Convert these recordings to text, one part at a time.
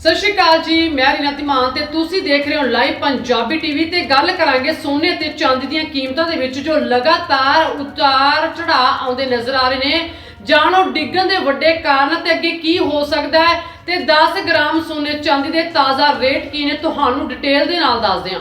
ਸਤਿ ਸ਼੍ਰੀ ਅਕਾਲ ਜੀ, ਮੈਂ ਰੀਨਾ ਧੀਮਾਨ ਤੇ ਤੁਸੀਂ ਦੇਖ ਰਹੇ ਹੋ ਲਾਈਵ ਪੰਜਾਬੀ ਟੀਵੀ ਤੇ ਗੱਲ ਕਰਾਂਗੇ ਸੋਨੇ ਤੇ ਚਾਂਦੀ ਦੀਆਂ ਕੀਮਤਾਂ ਦੇ ਵਿੱਚ ਜੋ ਲਗਾਤਾਰ ਉਤਾਰ ਚੜਾਅ ਆਉਂਦੇ ਨਜ਼ਰ ਆ ਰਹੇ ਨੇ। ਜਾਣੋ, ਡਿੱਗਣ ਦੇ ਵੱਡੇ ਕਾਰਨ ਤੇ ਅੱਗੇ ਕੀ ਹੋ ਸਕਦਾ ਹੈ ਤੇ 10 ਗ੍ਰਾਮ ਸੋਨੇ ਚਾਂਦੀ ਦੇ ਤਾਜ਼ਾ ਰੇਟ ਕੀ ਨੇ ਤੁਹਾਨੂੰ ਡਿਟੇਲ ਦੇ ਨਾਲ ਦੱਸਦੇ ਹਾਂ।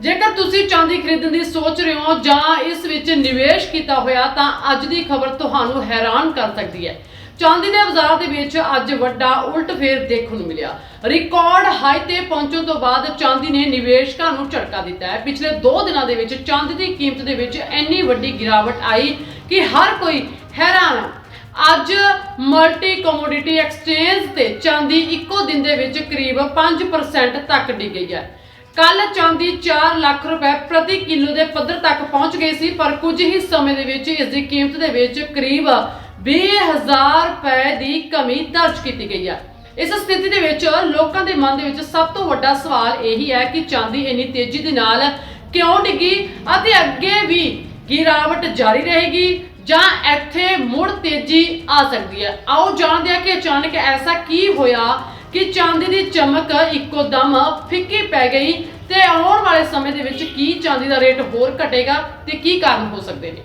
ਜੇਕਰ ਤੁਸੀਂ ਚਾਂਦੀ ਖਰੀਦਣ ਦੀ ਸੋਚ ਰਹੇ ਹੋ ਜਾਂ ਇਸ ਵਿੱਚ ਨਿਵੇਸ਼ ਕੀਤਾ ਹੋਇਆ ਤਾਂ ਅੱਜ ਦੀ ਖਬਰ ਤੁਹਾਨੂੰ ਹੈਰਾਨ ਕਰ ਸਕਦੀ ਹੈ। ਚਾਂਦੀ ਦੇ ਬਾਜ਼ਾਰ ਦੇ ਵਿੱਚ ਅੱਜ ਵੱਡਾ ਉਲਟ ਫੇਰ ਦੇਖਣ ਨੂੰ ਮਿਲਿਆ। ਰਿਕਾਰਡ ਹਾਈ ਤੇ ਪਹੁੰਚਣ ਤੋਂ ਬਾਅਦ ਚਾਂਦੀ ਨੇ ਨਿਵੇਸ਼ਕਾਂ ਨੂੰ ਝਟਕਾ ਦਿੱਤਾ ਹੈ। ਪਿਛਲੇ 2 ਦਿਨਾਂ ਦੇ ਵਿੱਚ ਚਾਂਦੀ ਦੀ ਕੀਮਤ ਦੇ ਵਿੱਚ ਇੰਨੀ ਵੱਡੀ ਗਿਰਾਵਟ ਆਈ ਕਿ ਹਰ ਕੋਈ ਹੈਰਾਨ। ਹੈ ਅੱਜ ਮਲਟੀ ਕਮੋਡਿਟੀ ਐਕਸਚੇਂਜ ਤੇ ਚਾਂਦੀ ਇੱਕੋ ਦਿਨ ਦੇ ਵਿੱਚ ਕਰੀਬ 5% ਤੱਕ ਡਿੱਗ ਗਈ ਹੈ। ਕੱਲ ਚਾਂਦੀ 4 ਲੱਖ ਰੁਪਏ ਪ੍ਰਤੀ ਕਿਲੋ ਦੇ ਪੱਧਰ ਤੱਕ ਪਹੁੰਚ ਗਈ ਸੀ, ਪਰ ਕੁਝ ਹੀ ਸਮੇਂ ਦੇ ਵਿੱਚ ਇਸ ਦੀ ਕੀਮਤ ਦੇ ਵਿੱਚ ਕਰੀਬ 20000 ਰੁਪਏ ਦੀ ਕਮੀ ਦਰਜ ਕੀਤੀ ਗਈ ਹੈ। ਇਸ ਸਥਿਤੀ ਦੇ ਵਿੱਚ ਲੋਕਾਂ ਦੇ ਮਨ ਦੇ ਵਿੱਚ ਸਭ ਤੋਂ ਵੱਡਾ ਸਵਾਲ ਇਹੀ ਹੈ ਕਿ ਚਾਂਦੀ ਇੰਨੀ ਤੇਜ਼ੀ ਦੇ ਨਾਲ ਕਿਉਂ ਡਿੱਗੀ ਅਤੇ ਅੱਗੇ ਵੀ ਗਿਰਾਵਟ ਜਾਰੀ ਰਹੇਗੀ ਜਾਂ ਇੱਥੇ ਮੁੜ ਤੇਜ਼ੀ ਆ ਸਕਦੀ ਹੈ। ਆਓ ਜਾਣਦੇ ਹਾਂ ਕਿ ਅਚਾਨਕ ਐਸਾ ਕੀ ਹੋਇਆ ਕਿ ਚਾਂਦੀ ਦੀ ਚਮਕ ਇੱਕੋ ਦਮ ਫਿੱਕੀ ਪੈ ਗਈ ਤੇ ਆਉਣ ਵਾਲੇ ਸਮੇਂ ਦੇ ਵਿੱਚ ਕੀ ਚਾਂਦੀ ਦਾ ਰੇਟ ਹੋਰ ਘਟੇਗਾ ਤੇ ਕੀ ਕਾਰਨ ਹੋ ਸਕਦੇ ਨੇ?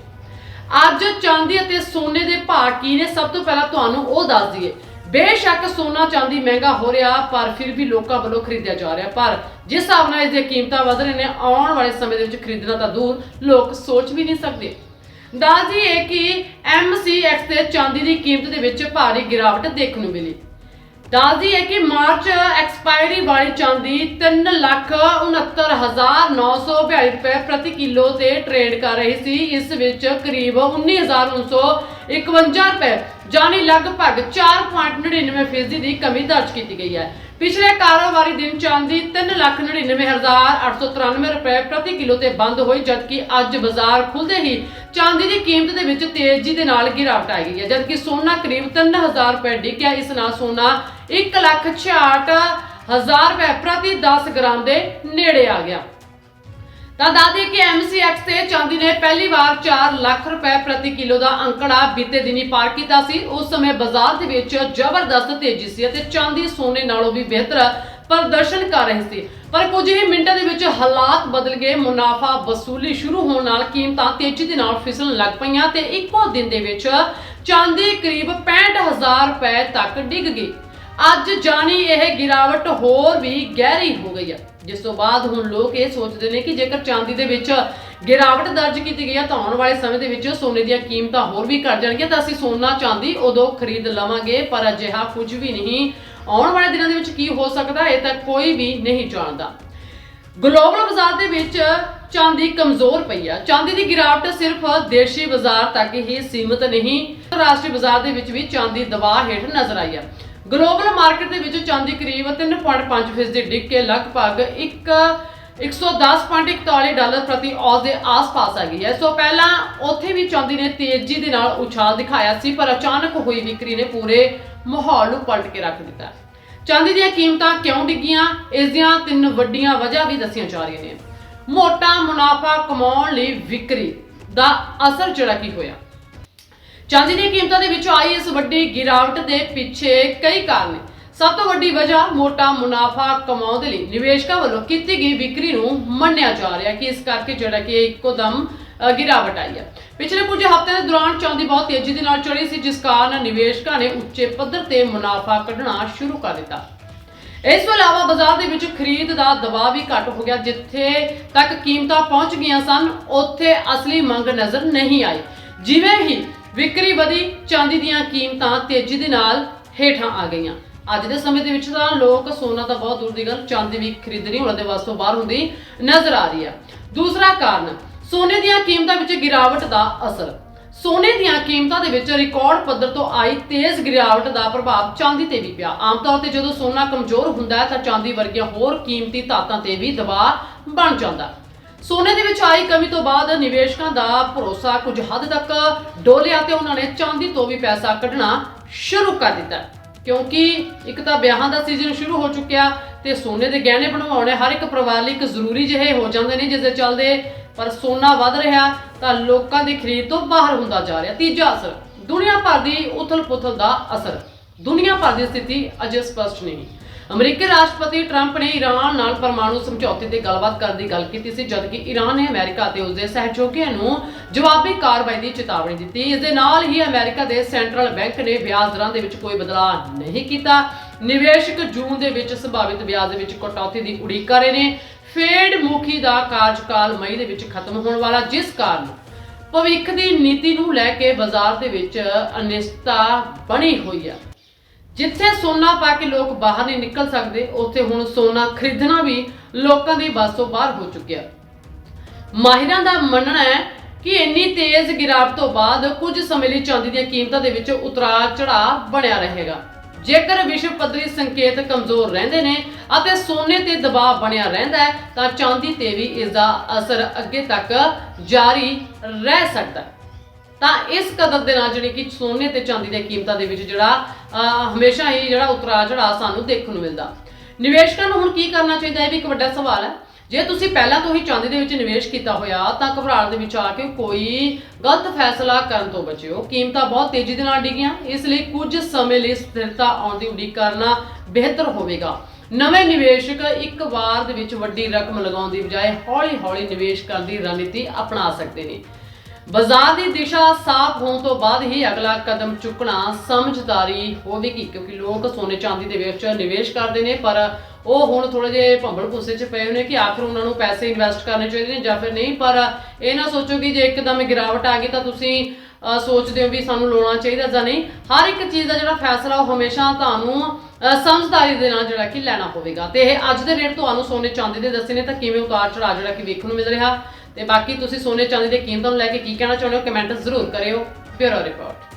ਅੱਜ ਚਾਂਦੀ ਅਤੇ ਸੋਨੇ ਦੇ ਭਾਅ ਕੀ ਨੇ? ਸਭ ਤੋਂ ਪਹਿਲਾਂ ਤੁਹਾਨੂੰ ਉਹ ਦੱਸ ਦਈਏ। ਬੇਸ਼ੱਕ ਸੋਨਾ ਚਾਂਦੀ ਮਹਿੰਗਾ ਹੋ ਰਿਹਾ, ਪਰ ਫਿਰ ਵੀ ਲੋਕਾਂ ਵੱਲੋਂ ਖਰੀਦਿਆ ਜਾ ਰਿਹਾ। ਪਰ ਜਿਸ ਹਿਸਾਬ ਨਾਲ ਇਸ ਦੀਆਂ ਕੀਮਤਾਂ ਵਧ ਰਹੀਆਂ ਨੇ, ਆਉਣ ਵਾਲੇ ਸਮੇਂ ਦੇ ਵਿੱਚ ਖਰੀਦਣਾ ਤਾਂ ਦੂਰ, ਲੋਕ ਸੋਚ ਵੀ ਨਹੀਂ ਸਕਦੇ। ਦੱਸ ਦਈਏ ਕਿ MCX ਤੇ ਚਾਂਦੀ ਦੀ ਕੀਮਤ ਦੇ ਵਿੱਚ ਭਾਰੀ ਗਿਰਾਵਟ ਦੇਖਣ ਨੂੰ ਮਿਲੀ। ਦੱਸਦੀ ਹੈ ਕਿ ਮਾਰਚ ਐਕਸਪਾਇਰੀ ਵਾਲੀ ਚਾਂਦੀ 369942 ਰੁਪਏ ਪ੍ਰਤੀ ਕਿਲੋ ਤੇ ਟ੍ਰੇਡ ਕਰ ਰਹੀ ਸੀ। ਇਸ ਵਿੱਚ ਕਰੀਬ 19951 ਰੁਪਏ ਜਾਨੀ ਲਗਭਗ 4.99% ਦੀ ਕਮੀ ਦਰਜ ਕੀਤੀ ਗਈ ਹੈ। ਪਿਛਲੇ ਕਾਰੋਬਾਰੀ ਦਿਨ ਚਾਂਦੀ 399893 ਰੁਪਏ ਪ੍ਰਤੀ ਕਿਲੋ ਤੇ ਬੰਦ ਹੋਈ, ਜਦਕਿ ਅੱਜ ਬਾਜ਼ਾਰ ਖੁੱਲਦੇ ਹੀ ਚਾਂਦੀ ਦੀ ਕੀਮਤ ਦੇ ਵਿੱਚ ਤੇਜ਼ੀ ਦੇ ਨਾਲ ਗਿਰਾਵਟ ਆ ਗਈ ਹੈ, ਜਦਕਿ ਸੋਨਾ ਕਰੀਬ 3000 ਰੁਪਏ ਡਿੱਗਿਆ ਇਸ ਨਾਲ ਸੋਨਾ 166000 ਰੁਪਏ ਪ੍ਰਤੀ 10 ਗ੍ਰਾਮ ਦੇ ਨੇੜੇ ਆ ਗਿਆ। ਤਾਂ ਦੱਸਦੇ ਕਿ MCX ਤੇ ਚਾਂਦੀ ਨੇ ਪਹਿਲੀ ਵਾਰ 4 ਲੱਖ ਰੁਪਏ ਪ੍ਰਤੀ ਕਿਲੋ ਦਾ ਅੰਕੜਾ ਬੀਤੇ ਦਿਨੀ ਪਾਰ ਕੀਤਾ ਸੀ। ਉਸ ਸਮੇਂ ਬਾਜ਼ਾਰ ਦੇ ਵਿੱਚ ਜ਼ਬਰਦਸਤ ਤੇਜ਼ੀ ਸੀ ਅਤੇ ਚਾਂਦੀ ਸੋਨੇ ਨਾਲੋਂ ਵੀ ਬਿਹਤਰ ਪ੍ਰਦਰਸ਼ਨ ਕਰ ਰਹੀ ਸੀ। ਪਰ ਕੁਝ ਹੀ ਮਿੰਟਾਂ ਦੇ ਵਿੱਚ ਹਾਲਾਤ ਬਦਲ ਗਏ। ਮੁਨਾਫਾ ਵਸੂਲੀ ਸ਼ੁਰੂ ਹੋਣ ਨਾਲ ਕੀਮਤਾਂ ਤੇਜ਼ੀ ਦੇ ਨਾਲ ਫਿਸਲਣ ਲੱਗ ਪਈਆਂ ਤੇ ਇੱਕੋ ਦਿਨ ਦੇ ਵਿੱਚ ਚਾਂਦੀ ਕਰੀਬ 65000 ਰੁਪਏ ਤੱਕ ਡਿੱਗ ਗਈ। ਅੱਜ ਜਾਣੀ ਇਹ ਗਿਰਾਵਟ ਹੋਰ ਵੀ ਗਹਿਰੀ ਹੋ ਗਈ ਹੈ। ਜਿਸ ਤੋਂ ਬਾਅਦ ਹੁਣ ਲੋਕ ਇਹ ਸੋਚਦੇ ਨੇ ਕਿ ਜੇਕਰ ਚਾਂਦੀ ਦੇ ਵਿੱਚ ਗਿਰਾਵਟ ਦਰਜ ਕੀਤੀ ਗਈ ਹੈ ਤਾਂ ਆਉਣ ਵਾਲੇ ਸਮੇਂ ਦੇ ਵਿੱਚ ਸੋਨੇ ਦੀਆਂ ਕੀਮਤਾਂ ਹੋਰ ਵੀ ਘਟ ਜਾਣਗੀਆਂ ਤਾਂ ਅਸੀਂ ਸੋਨਾ, ਚਾਂਦੀ ਉਦੋਂ ਖਰੀਦ ਲਵਾਂਗੇ, ਪਰ ਅਜਿਹਾ ਕੁਝ ਵੀ ਨਹੀਂ। ਆਉਣ ਵਾਲੇ ਦਿਨਾਂ ਦੇ ਵਿੱਚ ਕੀ ਹੋ ਸਕਦਾ ਇਹ ਤਾਂ ਕੋਈ ਵੀ ਨਹੀਂ ਜਾਣਦਾ। ਗਲੋਬਲ ਬਾਜ਼ਾਰ ਦੇ ਵਿੱਚ ਚਾਂਦੀ ਕਮਜ਼ੋਰ ਪਈ ਆ ਚਾਂਦੀ ਦੀ ਗਿਰਾਵਟ ਸਿਰਫ ਦੇਸ਼ੀ ਬਾਜ਼ਾਰ ਤੱਕ ਹੀ ਸੀਮਿਤ ਨਹੀਂ, ਰਾਸ਼ਟਰੀ ਬਾਜ਼ਾਰ ਦੇ ਵਿੱਚ ਵੀ ਚਾਂਦੀ ਦਬਾਅ ਹੇਠ ਨਜ਼ਰ ਆਈ ਆ ਗਲੋਬਲ ਮਾਰਕੀਟ ਦੇ ਵਿੱਚ ਚਾਂਦੀ ਕਰੀਬ 3.5% ਦੀ ਡਿੱਗ ਕੇ ਲਗਭਗ 1 110.41 ਡਾਲਰ ਪ੍ਰਤੀ ਔਸ ਦੇ ਆਸ-ਪਾਸ ਆ ਗਈ ਹੈ। ਸੋ ਪਹਿਲਾਂ ਉੱਥੇ ਵੀ ਚਾਂਦੀ ਨੇ ਤੇਜ਼ੀ ਦੇ ਨਾਲ ਉਛਾਲ ਦਿਖਾਇਆ ਸੀ, ਪਰ ਅਚਾਨਕ ਹੋਈ ਵਿਕਰੀ ਨੇ ਪੂਰੇ ਮਾਹੌਲ ਨੂੰ ਪਲਟ ਕੇ ਰੱਖ ਦਿੱਤਾ। ਚਾਂਦੀ ਦੀਆਂ ਕੀਮਤਾਂ ਕਿਉਂ ਡਿੱਗੀਆਂ? ਇਸ ਦੀਆਂ ਤਿੰਨ ਵੱਡੀਆਂ ਵਜ੍ਹਾ ਵੀ ਦੱਸੀਆਂ ਜਾ ਰਹੀਆਂ ਨੇ। ਮੋਟਾ ਮੁਨਾਫਾ ਕਮਾਉਣ ਲਈ ਵਿਕਰੀ ਦਾ ਅਸਰ ਜਿਹੜਾ ਕੀ ਹੋਇਆ? ਚਾਂਦੀ ਦੀਆਂ ਕੀਮਤਾਂ ਦੇ ਵਿੱਚ ਆਈ ਇਸ ਵੱਡੀ ਗਿਰਾਵਟ ਦੇ ਪਿੱਛੇ ਕਈ ਕਾਰਨ ਨੇ। ਸਭ ਤੋਂ ਵੱਡੀ ਵਜ੍ਹਾ ਮੋਟਾ ਮੁਨਾਫਾ ਕਮਾਉਣ ਦੇ ਲਈ ਨਿਵੇਸ਼ਕਾਂ ਵੱਲੋਂ ਕੀਤੀ ਗਈ ਵਿਕਰੀ ਨੂੰ ਮੰਨਿਆ ਜਾ ਰਿਹਾ ਕਿ ਇਸ ਕਰਕੇ ਜਿਹੜਾ ਕਿ ਇੱਕੋ ਦਮ ਗਿਰਾਵਟ ਆਈ ਹੈ। ਪਿਛਲੇ ਕੁਝ ਹਫ਼ਤਿਆਂ ਦੇ ਦੌਰਾਨ ਚਾਂਦੀ ਬਹੁਤ ਤੇਜ਼ੀ ਦੇ ਨਾਲ ਚੜੀ ਸੀ, ਜਿਸ ਕਾਰਨ ਨਿਵੇਸ਼ਕਾਂ ਨੇ ਉੱਚੇ ਪੱਧਰ ਤੇ ਮੁਨਾਫਾ ਕੱਢਣਾ ਸ਼ੁਰੂ ਕਰ ਦਿੱਤਾ। ਇਸ ਤੋਂ ਇਲਾਵਾ ਬਾਜ਼ਾਰ ਦੇ ਵਿੱਚ ਖਰੀਦ ਦਾ ਦਬਾਅ ਵੀ ਘੱਟ ਹੋ ਗਿਆ, ਜਿੱਥੇ ਤੱਕ ਕੀਮਤਾਂ ਪਹੁੰਚ ਗਈਆਂ ਸਨ, ਉੱਥੇ ਅਸਲੀ ਮੰਗ ਨਜ਼ਰ ਨਹੀਂ ਆਈ। ਜਿਵੇਂ ਹੀ ਵਿਕਰੀ ਵਧੀ, ਚਾਂਦੀ ਦੀਆਂ ਕੀਮਤਾਂ ਤੇਜ਼ੀ ਦੇ ਨਾਲ ਹੇਠਾਂ ਆ ਗਈਆਂ। ਅੱਜ ਦੇ ਸਮੇਂ ਦੇ ਵਿੱਚ ਤਾਂ ਲੋਕ ਸੋਨਾ ਤਾਂ ਬਹੁਤ ਦੂਰ ਦੀ ਗੱਲ, ਚਾਂਦੀ ਵੀ ਖਰੀਦਣੀ ਉਹਨਾਂ ਦੇ ਵਾਸਤੇ ਬਾਹਰ ਹੁੰਦੀ ਨਜ਼ਰ ਆ ਰਹੀ ਹੈ ਦੂਸਰਾ ਕਾਰਨ, ਸੋਨੇ ਦੀਆਂ ਕੀਮਤਾਂ ਵਿੱਚ ਗਿਰਾਵਟ ਦਾ ਅਸਰ। ਸੋਨੇ ਦੀਆਂ ਕੀਮਤਾਂ ਦੇ ਵਿੱਚ ਰਿਕਾਰਡ ਪੱਧਰ ਤੋਂ ਆਈ ਤੇਜ਼ ਗਿਰਾਵਟ ਦਾ ਪ੍ਰਭਾਵ ਚਾਂਦੀ ਤੇ ਵੀ ਪਿਆ। ਆਮ ਤੌਰ ਤੇ ਜਦੋਂ ਸੋਨਾ ਕਮਜ਼ੋਰ ਹੁੰਦਾ ਹੈ ਤਾਂ ਚਾਂਦੀ ਵਰਗੀਆਂ ਹੋਰ ਕੀਮਤੀ ਧਾਤਾਂ ਤੇ ਵੀ ਦਬਾਅ ਬਣ ਜਾਂਦਾ। ਸੋਨੇ ਦੇ ਵਿੱਚ ਆਈ ਕਮੀ ਤੋਂ ਬਾਅਦ ਨਿਵੇਸ਼ਕਾਂ ਦਾ ਭਰੋਸਾ ਕੁਝ ਹੱਦ ਤੱਕ ਡੋਲਿਆ ਤੇ ਉਹਨਾਂ ਨੇ ਚਾਂਦੀ ਤੋਂ ਵੀ ਪੈਸਾ ਕੱਢਣਾ ਸ਼ੁਰੂ ਕਰ ਦਿੱਤਾ। ਕਿਉਂਕਿ ਇੱਕ ਤਾਂ ਵਿਆਹਾਂ ਦਾ ਸੀਜ਼ਨ ਸ਼ੁਰੂ ਹੋ ਚੁੱਕਿਆ ਤੇ ਸੋਨੇ ਦੇ ਗਹਿਣੇ ਬਣਵਾਉਣੇ ਹਰ ਇੱਕ ਪਰਿਵਾਰ ਲਈ ਇੱਕ ਜ਼ਰੂਰੀ ਜਿਹੇ ਹੋ ਜਾਂਦੇ ਨੇ ਜਿਸ ਦੇ ਚੱਲਦੇ ਪਰ ਸੋਨਾ ਵੱਧ ਰਿਹਾ ਤਾਂ ਲੋਕਾਂ ਦੀ ਖਰੀਦ ਤੋਂ ਬਾਹਰ ਹੁੰਦਾ ਜਾ ਰਿਹਾ। ਤੀਜਾ ਅਸਰ, ਦੁਨੀਆ ਭਰ ਦੀ ਉਥਲ-ਪੁਥਲ ਦਾ ਅਸਰ। ਦੁਨੀਆ ਭਰ ਦੀ ਸਥਿਤੀ ਅਜੇ ਸਪਸ਼ਟ ਨਹੀਂ। ਅਮਰੀਕੀ ਰਾਸ਼ਟਰਪਤੀ ਟਰੰਪ ਨੇ ਈਰਾਨ ਨਾਲ ਪਰਮਾਣੂ ਸਮਝੌਤੇ ਤੇ ਗੱਲਬਾਤ ਕਰਨ ਦੀ ਗੱਲ ਕੀਤੀ ਸੀ, ਜਦਕਿ ਈਰਾਨ ਨੇ ਅਮਰੀਕਾ ਤੇ ਉਸਦੇ ਸਹਿਯੋਗੀਆਂ ਨੂੰ ਜਵਾਬੀ ਕਾਰਵਾਈ ਦੀ ਚੇਤਾਵਨੀ ਦਿੱਤੀ। ਇਸ ਦੇ ਨਾਲ ਹੀ ਅਮਰੀਕਾ ਦੇ ਸੈਂਟਰਲ ਬੈਂਕ ਨੇ ਵਿਆਜ ਦਰਾਂ ਦੇ ਵਿੱਚ ਕੋਈ ਬਦਲਾਅ ਨਹੀਂ ਕੀਤਾ। ਨਿਵੇਸ਼ਕ ਜੂਨ ਦੇ ਵਿੱਚ ਸੰਭਾਵਿਤ ਵਿਆਜ ਦੇ ਵਿੱਚ ਕਟੌਤੀ ਦੀ ਉਡੀਕ ਕਰ ਰਹੇ ਨੇ। ਫੇਡ ਮੁਖੀ ਦਾ ਕਾਰਜਕਾਲ ਮਈ ਦੇ ਵਿੱਚ ਖਤਮ ਹੋਣ ਵਾਲਾ, ਜਿਸ ਕਾਰਨ ਭਵਿੱਖ ਦੀ ਨੀਤੀ ਨੂੰ ਲੈ ਕੇ ਬਾਜ਼ਾਰ ਦੇ ਵਿੱਚ ਅਨਿਸ਼ਚਿਤਤਾ ਬਣੀ ਹੋਈ ਹੈ ਜਿੱਥੇ ਸੋਨਾ ਪਾ ਕੇ ਲੋਕ ਬਾਹਰ ਨਹੀਂ ਨਿਕਲ ਸਕਦੇ, ਉੱਥੇ ਹੁਣ ਸੋਨਾ ਖਰੀਦਣਾ ਵੀ ਲੋਕਾਂ ਦੀ ਵੱਸ ਤੋਂ ਬਾਹਰ ਹੋ ਚੁੱਕਿਆ। ਮਾਹਿਰਾਂ ਦਾ ਮੰਨਣਾ ਹੈ ਕਿ ਇੰਨੀ ਤੇਜ਼ ਗਿਰਾਵਟ ਤੋਂ ਬਾਅਦ ਕੁਝ ਸਮੇਂ ਲਈ ਚਾਂਦੀ ਦੀਆਂ ਕੀਮਤਾਂ ਦੇ ਵਿੱਚ ਉਤਰਾਅ ਚੜਾਅ ਬਣਿਆ ਰਹੇਗਾ। ਜੇਕਰ ਵਿਸ਼ਵ ਪੱਧਰੀ ਸੰਕੇਤ ਕਮਜ਼ੋਰ ਰਹਿੰਦੇ ਨੇ ਅਤੇ ਸੋਨੇ ਤੇ ਦਬਾਅ ਬਣਿਆ ਰਹਿੰਦਾ ਹੈ, ਤਾਂ ਚਾਂਦੀ ਤੇ ਵੀ ਇਸ ਦਾ ਅਸਰ ਅੱਗੇ ਤੱਕ ਜਾਰੀ ਰਹਿ ਸਕਦਾ ਹੈ। ਤਾਂ ਇਸ ਕਦਰ ਦੇ ਨਾਲ ਜਿਹੜੀ ਕਿ ਸੋਨੇ ਤੇ ਚਾਂਦੀ ਦੀਆਂ ਕੀਮਤਾਂ ਦੇ ਵਿੱਚ ਜਿਹੜਾ ਹਮੇਸ਼ਾ ਹੀ ਜਿਹੜਾ ਉਤਰਾ ਚੜਾਅ ਸਾਨੂੰ ਦੇਖਣ ਨੂੰ ਮਿਲਦਾ। ਨਿਵੇਸ਼ਕਾਂ ਨੂੰ ਹੁਣ ਕੀ ਕਰਨਾ ਚਾਹੀਦਾ ਇਹ ਵੀ ਇੱਕ ਵੱਡਾ ਸਵਾਲ ਹੈ। ਜੇ ਤੁਸੀਂ ਪਹਿਲਾਂ ਤੋਂ ਹੀ ਚਾਂਦੀ ਦੇ ਵਿੱਚ ਨਿਵੇਸ਼ ਕੀਤਾ ਹੋਇਆ, ਤਾਂ ਘਬਰਾਹਟ ਦੇ ਵਿੱਚ ਆ ਕੇ ਕੋਈ ਗਲਤ ਫੈਸਲਾ ਕਰਨ ਤੋਂ ਬਚਿਓ। ਕੀਮਤਾਂ ਬਹੁਤ ਤੇਜ਼ੀ ਦੇ ਨਾਲ ਡਿੱਗੀਆਂ, ਇਸ ਲਈ ਕੁਝ ਸਮੇਂ ਲਈ ਸਥਿਰਤਾ ਆਉਣ ਦੀ ਉਡੀਕ ਕਰਨਾ ਬਿਹਤਰ ਹੋਵੇਗਾ। ਨਵੇਂ ਨਿਵੇਸ਼ਕ ਇੱਕ ਵਾਰ ਦੇ ਵਿੱਚ ਵੱਡੀ ਰਕਮ ਲਗਾਉਣ ਦੀ ਬਜਾਏ ਹੌਲੀ-ਹੌਲੀ ਨਿਵੇਸ਼ ਕਰਨ ਦੀ ਰਣਨੀਤੀ ਅਪਣਾ ਸਕਦੇ ਨੇ। ਬਾਜ਼ਾਰ ਦੀ ਦਿਸ਼ਾ ਸਾਫ਼ ਹੋਣ ਤੋਂ ਬਾਅਦ ਹੀ ਅਗਲਾ ਕਦਮ ਚੁੱਕਣਾ ਸਮਝਦਾਰੀ ਹੋਵੇਗੀ, ਕਿਉਂਕਿ ਲੋਕ ਸੋਨੇ ਚਾਂਦੀ ਦੇ ਵਿੱਚ ਨਿਵੇਸ਼ ਕਰਦੇ ਨੇ, ਪਰ ਉਹ ਹੁਣ ਥੋੜੇ ਜਿਹੇ ਭੰਬਲ ਭੁੱਸੇ 'ਚ ਪਏ ਹੋਏ ਨੇ ਕਿ ਆਖਰ ਉਹਨਾਂ ਨੂੰ ਪੈਸੇ ਇਨਵੈਸਟ ਕਰਨੇ ਚਾਹੀਦੇ ਨੇ ਜਾਂ ਫਿਰ ਨਹੀਂ, ਪਰ ਇਹ ਨਾ ਸੋਚੋ ਕਿ ਜੇ ਇੱਕਦਮ ਗਿਰਾਵਟ ਆ ਗਈ ਤਾਂ ਤੁਸੀਂ ਸੋਚਦੇ ਹੋ ਵੀ ਸਾਨੂੰ ਲਾਉਣਾ ਚਾਹੀਦਾ ਜਾਂ ਨਹੀਂ। ਹਰ ਇੱਕ ਚੀਜ਼ ਦਾ ਜਿਹੜਾ ਫੈਸਲਾ ਉਹ ਹਮੇਸ਼ਾ ਤੁਹਾਨੂੰ ਸਮਝਦਾਰੀ ਦੇ ਨਾਲ ਜਿਹੜਾ ਕਿ ਲੈਣਾ ਹੋਵੇਗਾ। ਤੇ ਇਹ ਅੱਜ ਦੇ ਰੇਟ ਤੁਹਾਨੂੰ ਸੋਨੇ ਚਾਂਦੀ ਦੇ ਦੱਸੇ ਨੇ, ਤਾਂ ਕਿਵੇਂ ਉਤਾਰ ਚੜਾਅ ਜਿਹੜਾ ਕਿ ਵੇਖਣ ਨੂੰ ਮਿਲ ਰਿਹਾ। ਤੇ ਬਾਕੀ ਤੁਸੀਂ ਸੋਨੇ ਚਾਂਦੀ ਦੇ ਕੀਮਤਾਂ ਨੂੰ ਲੈ ਕੇ ਕੀ ਕਹਿਣਾ ਚਾਹੁੰਦੇ ਹੋ ਕਮੈਂਟ ਜ਼ਰੂਰ ਕਰਿਓ, ਬਿਊਰੋ ਰਿਪੋਰਟ